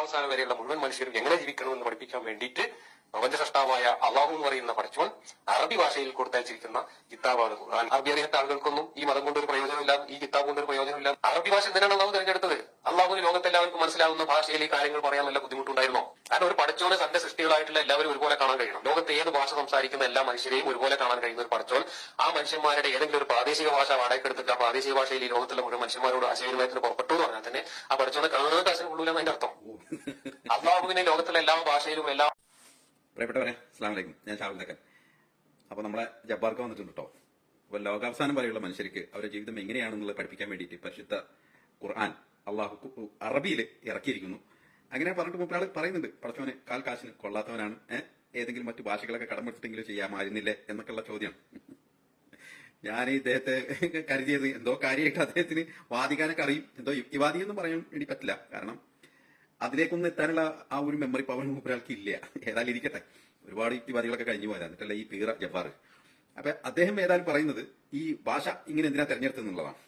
ലോകാവസാനം വരെയുള്ള മുഴുവൻ മനുഷ്യരും എങ്ങനെ ജീവിക്കണമെന്ന് പഠിപ്പിക്കാൻ വേണ്ടിയിട്ട് പ്രപഞ്ചസൃഷ്ടാവായ അള്ളാഹു എന്ന് പറയുന്ന പഠിച്ചോൻ അറബി ഭാഷയിൽ കൊടുത്തയച്ചിരിക്കുന്ന കിതാബാണ് ഖുർആൻ. അറബി അറിയാത്ത ആളുകൾക്കൊന്നും ഈ മതം കൊണ്ടൊരു പ്രയോജനമില്ല ഈ കിതാബ് കൊണ്ടൊരു പ്രയോജനമില്ല. അറബി ഭാഷ എന്തിനാണ് അള്ളാഹു തിരഞ്ഞെടുത്തത്? അള്ളാഹുവിന് ലോകത്തെല്ലാവർക്കും മനസ്സിലാവുന്ന ഭാഷയിൽ ഈ കാര്യങ്ങൾ പറയാൻ നല്ല ബുദ്ധിമുട്ടുണ്ടായിരുന്നോ? കാരണം ഒരു പഠിച്ചോനെ തന്റെ സൃഷ്ടികളായിട്ടുള്ള എല്ലാവരും ഒരുപോലെ കാണാൻ കഴിയണം. ലോകത്തെ ഏത് ഭാഷ സംസാരിക്കുന്ന എല്ലാ മനുഷ്യരെയും ഒരുപോലെ കാണാൻ കഴിയുന്ന ഒരു പടച്ചോൾ ആ മനുഷ്യന്മാരുടെ ഏതെങ്കിലും ഒരു പ്രാദേശിക ഭാഷ വാടകയ്ക്കെടുത്തിട്ട് ആ പ്രാദേശിക ഭാഷയിൽ ഈ ലോകത്തുള്ള മുഴുവൻ മനുഷ്യന്മാരോട് ആശയവിനിമയത്തിന് പുറപ്പെട്ടു എന്ന് പറഞ്ഞാൽ തന്നെ ആ പടച്ചോനെ കാണാൻ കാശിന് കൊള്ളൂലെന്ന് അതിന്റെ അർത്ഥം. അള്ളാഹുവിനെ ലോകത്തിലെ എല്ലാ ഭാഷയിലും എല്ലാ പ്രിയപ്പെട്ടവരെ അസ്ലാം ഞാൻ ഷാഹുൽ ദക്കൻ അപ്പൊ നമ്മളെ ജബ്ബാർക്ക് വന്നിട്ടുണ്ട് കേട്ടോ അപ്പൊ ലോകാവസാനം വരെയുള്ള മനുഷ്യർക്ക് അവരുടെ ജീവിതം എങ്ങനെയാണെന്നുള്ളത് പഠിപ്പിക്കാൻ വേണ്ടിയിട്ട് പരിശുദ്ധ ഖുർആൻ അള്ളാഹു അറബിയിൽ ഇറക്കിയിരിക്കുന്നു. അങ്ങനെ പറഞ്ഞിട്ട് മൂപ്പരാൾ പറയുന്നുണ്ട് പടച്ചവനെ കാൽ കാശിന് കൊള്ളാത്തവനാണ്. ഏതെങ്കിലും മറ്റു ഭാഷകളൊക്കെ കടമെടുത്തിട്ടെങ്കിലും ചെയ്യാമായിരുന്നില്ലേ എന്നൊക്കെയുള്ള ചോദ്യം. ഞാൻ ഇദ്ദേഹത്തെ കരുതിയത് എന്തോ കാര്യമായിട്ട് അദ്ദേഹത്തിന് വാദിക്കാനൊക്കെ അറിയും. എന്തോ യുക്തിവാദി എന്ന് പറയാൻ വേണ്ടി പറ്റില്ല. കാരണം അതിലേക്കൊന്നും എത്താനുള്ള ആ ഒരു മെമ്മറി പവർ ഒരാൾക്ക് ഇല്ല ഏതായാലും ഇരിക്കട്ടെ. ഒരുപാട് യുക്തിവാദികളൊക്കെ കഴിഞ്ഞു പോയതാണ് എന്നിട്ടല്ല ഈ പീറ ജബ്ബാർ അപ്പൊ അദ്ദേഹം ഏതായാലും പറയുന്നത് ഈ ഭാഷ ഇങ്ങനെ എന്തിനാ തെരഞ്ഞെടുത്തെന്നുള്ളതാണ്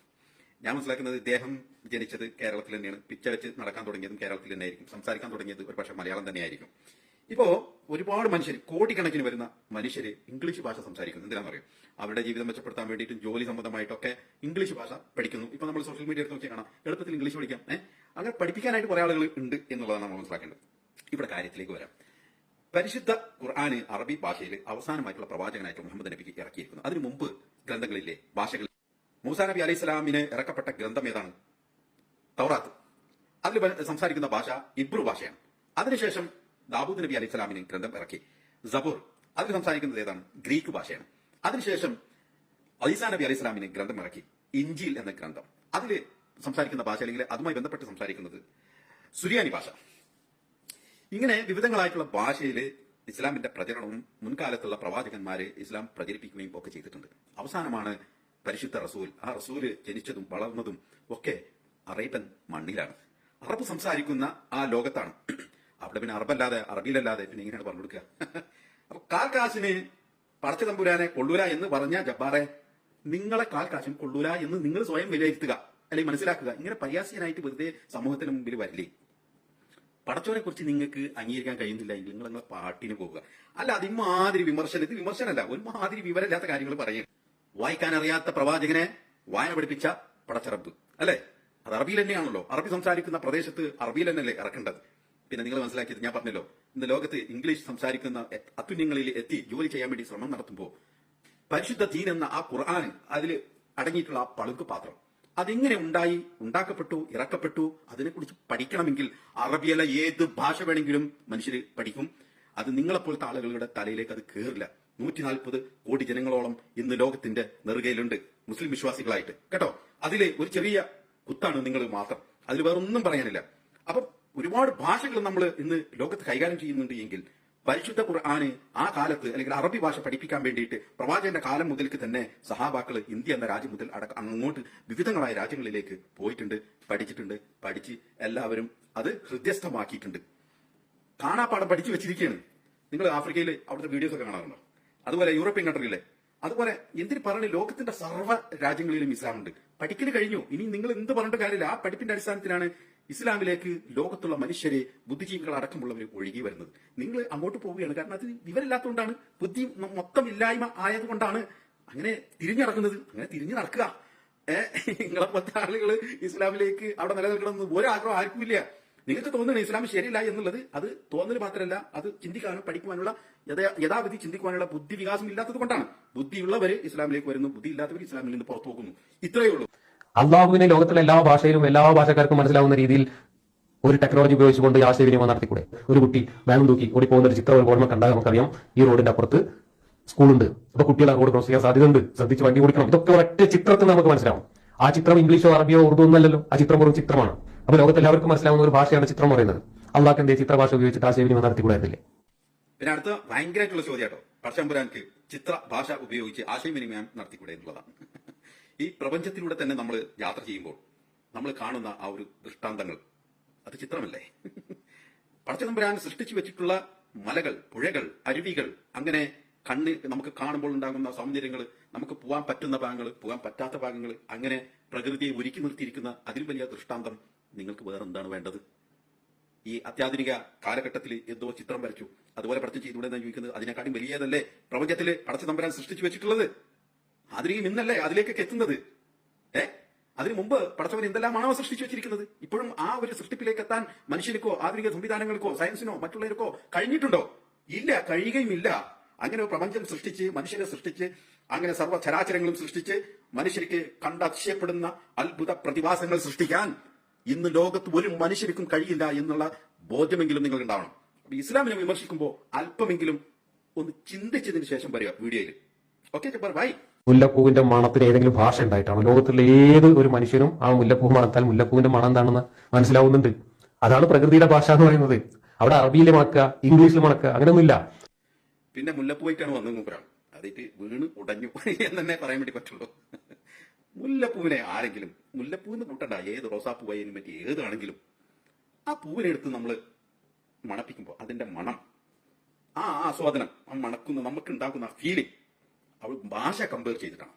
ഞാൻ മനസ്സിലാക്കുന്നത് ഇദ്ദേഹം ജനിച്ചത് കേരളത്തിൽ തന്നെയാണ്. പിച്ച വെച്ച് നടക്കാൻ തുടങ്ങിയതും കേരളത്തിൽ തന്നെ ആയിരിക്കും സംസാരിക്കാൻ തുടങ്ങിയത് ഒരു പക്ഷേ മലയാളം തന്നെയായിരിക്കും. ഇപ്പോ ഒരുപാട് മനുഷ്യർ കോടിക്കണക്കിന് വരുന്ന മനുഷ്യർ ഇംഗ്ലീഷ് ഭാഷ സംസാരിക്കുന്നു. എന്തിനാണെന്ന് അറിയാം? അവരുടെ ജീവിതം മെച്ചപ്പെടുത്താൻ വേണ്ടിയിട്ടും ജോലി സംബന്ധമായിട്ടൊക്കെ ഇംഗ്ലീഷ് ഭാഷ പഠിക്കുന്നു. ഇപ്പൊ നമ്മൾ സോഷ്യൽ മീഡിയ എടുത്ത് നോക്കിയാണ് എളുപ്പത്തിൽ ഇംഗ്ലീഷ് പഠിക്കാം. ഏഹ് അങ്ങനെ പഠിപ്പിക്കാനായിട്ട് കുറെ ആളുകൾ ഉണ്ട് എന്നുള്ളതാണ് നമ്മൾ മനസ്സിലാക്കേണ്ടത്. ഇവിടെ കാര്യത്തിലേക്ക് വരാം. പരിശുദ്ധ ഖുർആാന് അറബി ഭാഷയിൽ അവസാനമായിട്ടുള്ള പ്രവാചകനായിട്ട് മുഹമ്മദ് നബിക്ക് ഇറക്കിയിരിക്കുന്നു. അതിനു മുമ്പ് ഗ്രന്ഥങ്ങളിലെ ഭാഷകൾ മൂസാ നബി അലൈഹി സ്വലാമിന് ഇറക്കപ്പെട്ട ഗ്രന്ഥം ഏതാണ്? തൗറാത്ത്. അതിൽ സംസാരിക്കുന്ന ഭാഷ ഇബ്രു ഭാഷയാണ്. അതിനുശേഷം ദാബൂദ് നബി അലൈഹി സ്വലാമിന് ഗ്രന്ഥം ഇറക്കി. സബൂർ. അതിൽ സംസാരിക്കുന്നത് ഏതാണ്? ഗ്രീക്ക് ഭാഷയാണ്. അതിനുശേഷം അലീസാ നബി അലൈഹി സ്വലാമിന് ഗ്രന്ഥം ഇറക്കി. ഇഞ്ചിൽ എന്ന ഗ്രന്ഥം. അതിൽ സംസാരിക്കുന്ന ഭാഷ അല്ലെങ്കിൽ അതുമായി ബന്ധപ്പെട്ട് സംസാരിക്കുന്നത് സുരിയാനി ഭാഷ. ഇങ്ങനെ വിവിധങ്ങളായിട്ടുള്ള ഭാഷയിൽ ഇസ്ലാമിന്റെ പ്രചരണവും മുൻകാലത്തുള്ള പ്രവാചകന്മാരെ ഇസ്ലാം പ്രചരിപ്പിക്കുകയും ഒക്കെ ചെയ്തിട്ടുണ്ട്. അവസാനമാണ് പരിശുദ്ധ റസൂൽ. ആ റസൂൽ ജനിച്ചതും വളർന്നതും ഒക്കെ അറേബ്യൻ മണ്ണിലാണ്. അറബ് സംസാരിക്കുന്ന ആ ലോകത്താണ്. അവിടെ പിന്നെ അറബല്ലാതെ അറബിയിലല്ലാതെ പിന്നെ എങ്ങനെയാണ് പറഞ്ഞു കൊടുക്കുക. അപ്പൊ കാൽക്കാശിനെ കാശിന് പടച്ച തമ്പുരാനെ കൊള്ളൂല എന്ന് പറഞ്ഞ ജബ്ബാറെ നിങ്ങളെ കാൽക്കാശം കാശും കൊള്ളൂല എന്ന് നിങ്ങൾ സ്വയം വിലയിരുത്തുക. അല്ലെങ്കിൽ മനസ്സിലാക്കുക ഇങ്ങനെ പരിയാസ്യനായിട്ട് വെറുതെ സമൂഹത്തിന് മുമ്പിൽ വരില്ലേ? പടച്ചോനെ കുറിച്ച് നിങ്ങൾക്ക് അംഗീകരിക്കാൻ കഴിയുന്നില്ല നിങ്ങൾ നിങ്ങളെ പാട്ടിന് പോവുക. അല്ല അതിമാതിരി വിമർശനം. ഇത് വിമർശനമല്ല. ഒരുമാതിരി വിവരമില്ലാത്ത കാര്യങ്ങൾ പറയും വായിക്കാൻ അറിയാത്ത പ്രവാചകനെ വായന പഠിപ്പിച്ച പടച്ചറബ് അല്ലെ? അത് അറബിയിൽ തന്നെയാണല്ലോ. അറബി സംസാരിക്കുന്ന പ്രദേശത്ത് അറബിയിൽ തന്നെയല്ലേ ഇറക്കേണ്ടത്? പിന്നെ നിങ്ങൾ മനസ്സിലാക്കിയത് ഞാൻ പറഞ്ഞല്ലോ ഇന്ന് ലോകത്ത് ഇംഗ്ലീഷ് സംസാരിക്കുന്ന അത്യുന്നങ്ങളിൽ എത്തി ജോലി ചെയ്യാൻ വേണ്ടി ശ്രമം നടത്തുമ്പോൾ പരിശുദ്ധ ദീൻ എന്ന ആ ഖുർആൻ അതിൽ അടങ്ങിയിട്ടുള്ള ആ പളുക്ക് പാത്രം അതെങ്ങനെ ഉണ്ടായി ഉണ്ടാക്കപ്പെട്ടു ഇറക്കപ്പെട്ടു അതിനെക്കുറിച്ച് പഠിക്കണമെങ്കിൽ അറബിയല്ല ഏത് ഭാഷ വേണമെങ്കിലും മനുഷ്യർ പഠിക്കും. അത് നിങ്ങളെപ്പോലത്തെ ആളുകളുടെ തലയിലേക്ക് അത് കയറില്ല നൂറ്റി നാൽപ്പത് കോടി ജനങ്ങളോളം ഇന്ന് ലോകത്തിന്റെ നെറുകയിലുണ്ട്. മുസ്ലിം വിശ്വാസികളായിട്ട്. കേട്ടോ? അതിലെ ഒരു ചെറിയ കുത്താണ് നിങ്ങൾ മാത്രം. അതിൽ വേറൊന്നും പറയാനില്ല. അപ്പം ഒരുപാട് ഭാഷകൾ നമ്മൾ ഇന്ന് ലോകത്ത് കൈകാര്യം ചെയ്യുന്നുണ്ട് എങ്കിൽ പരിശുദ്ധ ഖുർആാന് ആ കാലത്ത് അല്ലെങ്കിൽ അറബി ഭാഷ പഠിപ്പിക്കാൻ വേണ്ടിയിട്ട് പ്രവാചകന്റെ കാലം മുതൽക്ക് തന്നെ സഹാബാക്കൾ ഇന്ത്യ എന്ന രാജ്യം മുതൽ അടക്കം അങ്ങോട്ട് വിവിധങ്ങളായ രാജ്യങ്ങളിലേക്ക് പോയിട്ടുണ്ട് പഠിച്ചിട്ടുണ്ട് പഠിച്ച് എല്ലാവരും അത് ഹൃദ്യസ്ഥമാക്കിയിട്ടുണ്ട്. കാണാപ്പാടം പഠിച്ചു വെച്ചിരിക്കുകയാണ്. നിങ്ങൾ ആഫ്രിക്കയിൽ അവിടുത്തെ വീഡിയോസ് ഒക്കെ കാണാറുണ്ടോ? അതുപോലെ യൂറോപ്യൻ കൺട്രിയിലെ അതുപോലെ എന്തിന് പറഞ്ഞു ലോകത്തിന്റെ സർവ രാജ്യങ്ങളിലും ഇസ്ലാമുണ്ട് പഠിക്കൽ കഴിഞ്ഞു. ഇനി നിങ്ങൾ എന്ത് പറഞ്ഞിട്ട് കാര്യമില്ല. ആ പഠിപ്പിന്റെ അടിസ്ഥാനത്തിലാണ് ഇസ്ലാമിലേക്ക് ലോകത്തുള്ള മനുഷ്യരെ ബുദ്ധിജീവികൾ അടക്കമുള്ളവർ ഒഴുകി വരുന്നത്. നിങ്ങൾ അങ്ങോട്ട് പോവുകയാണ്. കാരണം അത് വിവരമില്ലാത്തതുകൊണ്ടാണ് ബുദ്ധി മൊത്തം ഇല്ലായ്മ ആയതുകൊണ്ടാണ് അങ്ങനെ തിരിഞ്ഞു നടക്കുന്നത് അങ്ങനെ തിരിഞ്ഞു നടക്കുക. ഏഹ് നിങ്ങളെ പോലത്തെ ആളുകൾ ഇസ്ലാമിലേക്ക് അവിടെ നിലനിൽക്കണമെന്ന് ഒരാഗ്രഹം ആർക്കും ഇല്ല നിങ്ങൾക്ക് തോന്നുന്നു ഇസ്ലാം ശരിയല്ല എന്നുള്ളത് അത് തോന്നൽ മാത്രമല്ല അത് ചിന്തിക്കാനും പഠിക്കുവാനുള്ള യഥാ- യഥാവിധി ചിന്തിക്കുവാനുള്ള ബുദ്ധി വികാസം ഇല്ലാത്തത് കൊണ്ടാണ്. ബുദ്ധിയുള്ളവര് ഇസ്ലാമിലേക്ക് വരുന്നു ബുദ്ധി ഇല്ലാത്തവർ ഇസ്ലാമിൽ നിന്ന് പുറത്തു പോകുന്നു. ഇത്രയേ ഉള്ളൂ. അള്ളാഹുവിനെ ലോകത്തിലെ എല്ലാ ഭാഷയിലും എല്ലാ ഭാഷക്കാർക്കും മനസ്സിലാവുന്ന രീതിയിൽ ഒരു ടെക്നോളജി ഉപയോഗിച്ചുകൊണ്ട് ഈ ആശയവിനിമയം നടത്തിക്കൂടെ? ഒരു കുട്ടി ബാഗ് തൂക്കി ഓടിപ്പോകുന്ന ഒരു ചിത്രം ഓർമ്മ കണ്ടാൽ നമുക്കറിയാം. ഈ റോഡിന്റെ അപ്പുറത്ത് സ്കൂളുണ്ട്. അപ്പൊ കുട്ടികളെ റോഡ് ക്രോസ് ചെയ്യാൻ സാധ്യതയുണ്ട്. ശ്രദ്ധിച്ച് വണ്ടി ഓടിക്കണം. ഇതൊക്കെ ഒറ്റ ചിത്രത്തിൽ നമുക്ക് മനസ്സിലാവും. ആ ചിത്രം ഇംഗ്ലീഷോ അറബിയോ ഉറുദു ഒന്നല്ലല്ലോ ആ ചിത്രം ഒരു ചിത്രമാണ്. അപ്പൊ ലോകത്ത് എല്ലാവർക്കും മനസ്സിലാവുന്ന ഒരു ഭാഷയാണ് ചിത്രം പറയുന്നത്. അള്ളാഹ് എന്തേ ചിത്രഭാഷ ഉപയോഗിച്ചിട്ട് ആശയവിനിമയം നടത്തിക്കൂടായിരുന്നില്ലേ പിന്നെ അടുത്ത ഭയങ്കരമായിട്ടുള്ള ചോദ്യം കേട്ടോ. പർശമ്പുരാൻക്ക് ചിത്ര ഭാഷ ഉപയോഗിച്ച് ആശയവിനിമയം നടത്തിക്കൂടെ എന്നുള്ളതാണ്. ഈ പ്രപഞ്ചത്തിലൂടെ തന്നെ നമ്മൾ യാത്ര ചെയ്യുമ്പോൾ നമ്മൾ കാണുന്ന ആ ഒരു ദൃഷ്ടാന്തങ്ങൾ അത് ചിത്രമല്ലേ? പടച്ചതമ്പുരാൻ സൃഷ്ടിച്ചു വെച്ചിട്ടുള്ള മലകൾ പുഴകൾ അരുവികൾ അങ്ങനെ കണ്ണ് നമുക്ക് കാണുമ്പോൾ ഉണ്ടാകുന്ന സൗന്ദര്യങ്ങൾ നമുക്ക് പോകാൻ പറ്റുന്ന ഭാഗങ്ങൾ പോകാൻ പറ്റാത്ത ഭാഗങ്ങൾ അങ്ങനെ പ്രകൃതിയെ ഒരുക്കി നിർത്തിയിരിക്കുന്ന അതിൽ വലിയ ദൃഷ്ടാന്തം നിങ്ങൾക്ക് വേറെ എന്താണ് വേണ്ടത്? ഈ അത്യാധുനിക കാലഘട്ടത്തിൽ എന്തോ ചിത്രം വരച്ചു അതുപോലെ പഠിച്ചു ചെയ്തുകൂടെ എന്നാണ് ചോദിക്കുന്നത്? അതിനെക്കാട്ടും വലിയതല്ലേ പ്രപഞ്ചത്തിൽ പടച്ചു തമ്പരാൻ സൃഷ്ടിച്ചു വെച്ചിട്ടുള്ളത്? ആധുനികം ഇന്നല്ലേ അതിലേക്കൊക്കെ എത്തുന്നത്? ഏ? അതിനു മുമ്പ് പടച്ചവൻ എന്തെല്ലാമാണോ സൃഷ്ടിച്ചു വെച്ചിരിക്കുന്നത്? ഇപ്പോഴും ആ ഒരു സൃഷ്ടിപ്പിലേക്ക് എത്താൻ മനുഷ്യർക്കോ ആധുനിക സംവിധാനങ്ങൾക്കോ സയൻസിനോ മറ്റുള്ളവർക്കോ കഴിഞ്ഞിട്ടുണ്ടോ? ഇല്ല കഴിയുകയുമില്ല. അങ്ങനെ പ്രപഞ്ചം സൃഷ്ടിച്ച് മനുഷ്യരെ സൃഷ്ടിച്ച് അങ്ങനെ സർവ ചരാചരങ്ങളും സൃഷ്ടിച്ച് മനുഷ്യർക്ക് കണ്ടതിശയപ്പെടുന്ന അത്ഭുത പ്രതിഭാസങ്ങൾ സൃഷ്ടിക്കാൻ ഇന്ന് ലോകത്ത് ഒരു മനുഷ്യർക്കും കഴിയില്ല എന്നുള്ള ബോധ്യമെങ്കിലും നിങ്ങൾ ഉണ്ടാവണം അപ്പൊ ഇസ്ലാമിനെ വിമർശിക്കുമ്പോൾ അല്പമെങ്കിലും ഒന്ന് ചിന്തിച്ചതിന് ശേഷം വരിക വീഡിയോയിൽ. ഓക്കെ ജബ്ബാർ ബൈ മുല്ലപ്പൂവിന്റെ മണത്തിന് ഏതെങ്കിലും ഭാഷ ഉണ്ടായിട്ടാണ്? ലോകത്തിലെ ഏത് ഒരു മനുഷ്യനും ആ മുല്ലപ്പൂ മണത്താൽ മുല്ലപ്പൂവിന്റെ മണം എന്താണെന്ന് മനസ്സിലാവുന്നുണ്ട്. അതാണ് പ്രകൃതിയുടെ ഭാഷ എന്ന് പറയുന്നത്. അവിടെ അറബിയിൽ മണക്കുക ഇംഗ്ലീഷിൽ മണക്കുക അങ്ങനെയൊന്നുമില്ല. പിന്നെ മുല്ലപ്പൂവായിട്ടാണ് വന്നത് മൂപ്പരാൾ അതായിട്ട് വീണ് ഉടഞ്ഞു എന്ന് തന്നെ പറയാൻ വേണ്ടി പറ്റുള്ളൂ. മുല്ലപ്പൂവിനെ ആരെങ്കിലും മുല്ലപ്പൂവിന് കൂട്ടണ്ട ഏത് റോസാപ്പൂ വയ്യനും പറ്റി ഏതാണെങ്കിലും ആ പൂവിനെ എടുത്ത് നമ്മൾ മണപ്പിക്കുമ്പോൾ അതിന്റെ മണം ആ ആസ്വാദനം ആ മണക്കുന്ന നമുക്ക് ഉണ്ടാക്കുന്ന ആ ഫീലിംഗ് അവൾ ഭാഷ കമ്പയർ ചെയ്തിട്ടാണ്.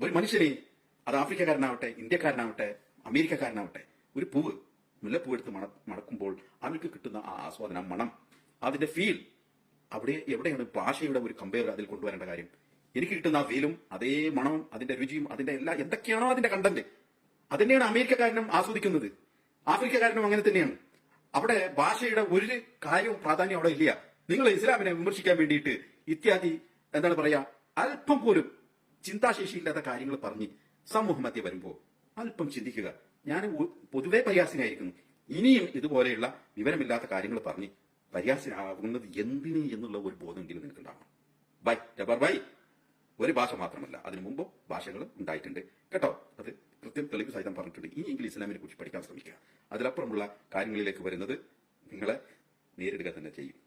ഒരു മനുഷ്യനെ അത് ആഫ്രിക്കക്കാരനാവട്ടെ ഇന്ത്യക്കാരനാവട്ടെ അമേരിക്കക്കാരനാവട്ടെ ഒരു പൂവ് മുല്ലപ്പൂ എടുത്ത് മണ മണക്കുമ്പോൾ അവൾക്ക് കിട്ടുന്ന ആ ആസ്വാദനം മണം അതിന്റെ ഫീൽ അവിടെ എവിടെയാണ് ഭാഷയുടെ ഒരു കമ്പയർ അതിൽ കൊണ്ടുവരേണ്ട കാര്യം? എനിക്ക് കിട്ടുന്ന ആ ഫീലും അതേ മണവും അതിന്റെ രുചിയും അതിന്റെ എല്ലാ എന്തൊക്കെയാണോ അതിന്റെ കണ്ടന്റ് അതന്നെയാണ് അമേരിക്കക്കാരനും ആസ്വദിക്കുന്നത്. ആഫ്രിക്കക്കാരനും അങ്ങനെ തന്നെയാണ്. അവിടെ ഭാഷയുടെ ഒരു കാര്യവും പ്രാധാന്യം അവിടെ ഇല്ല. നിങ്ങൾ ഇസ്ലാമിനെ വിമർശിക്കാൻ വേണ്ടിയിട്ട് ഇത്യാദി എന്താണ് പറയാ അല്പം പോലും ചിന്താശേഷിയില്ലാത്ത കാര്യങ്ങൾ പറഞ്ഞ് സമൂഹമധ്യ വരുമ്പോൾ അല്പം ചിന്തിക്കുക. ഞാൻ പൊതുവേ പരിഹാസനായിരിക്കുന്നു ഇനിയും ഇതുപോലെയുള്ള വിവരമില്ലാത്ത കാര്യങ്ങൾ പറഞ്ഞ് പരിഹാസനാകുന്നത് എന്തിന് എന്നുള്ള ഒരു ബോധമെങ്കിലും നിങ്ങൾക്ക് ഉണ്ടാവണം ബൈ ജബർ ബൈ ഒരു ഭാഷ മാത്രമല്ല അതിനു മുമ്പ് ഭാഷകൾ ഉണ്ടായിട്ടുണ്ട്. കേട്ടോ? അത് കൃത്യം തെളിവ് സഹിതം പറഞ്ഞിട്ടുണ്ട്. ഇനിയെങ്കിലും ഇസ്ലാമിനെ കുറിച്ച് പഠിക്കാൻ ശ്രമിക്കുക. അതിലപ്പുറമുള്ള കാര്യങ്ങളിലേക്ക് വരുന്നത് നിങ്ങളെ നേരിടുക തന്നെ ചെയ്യും.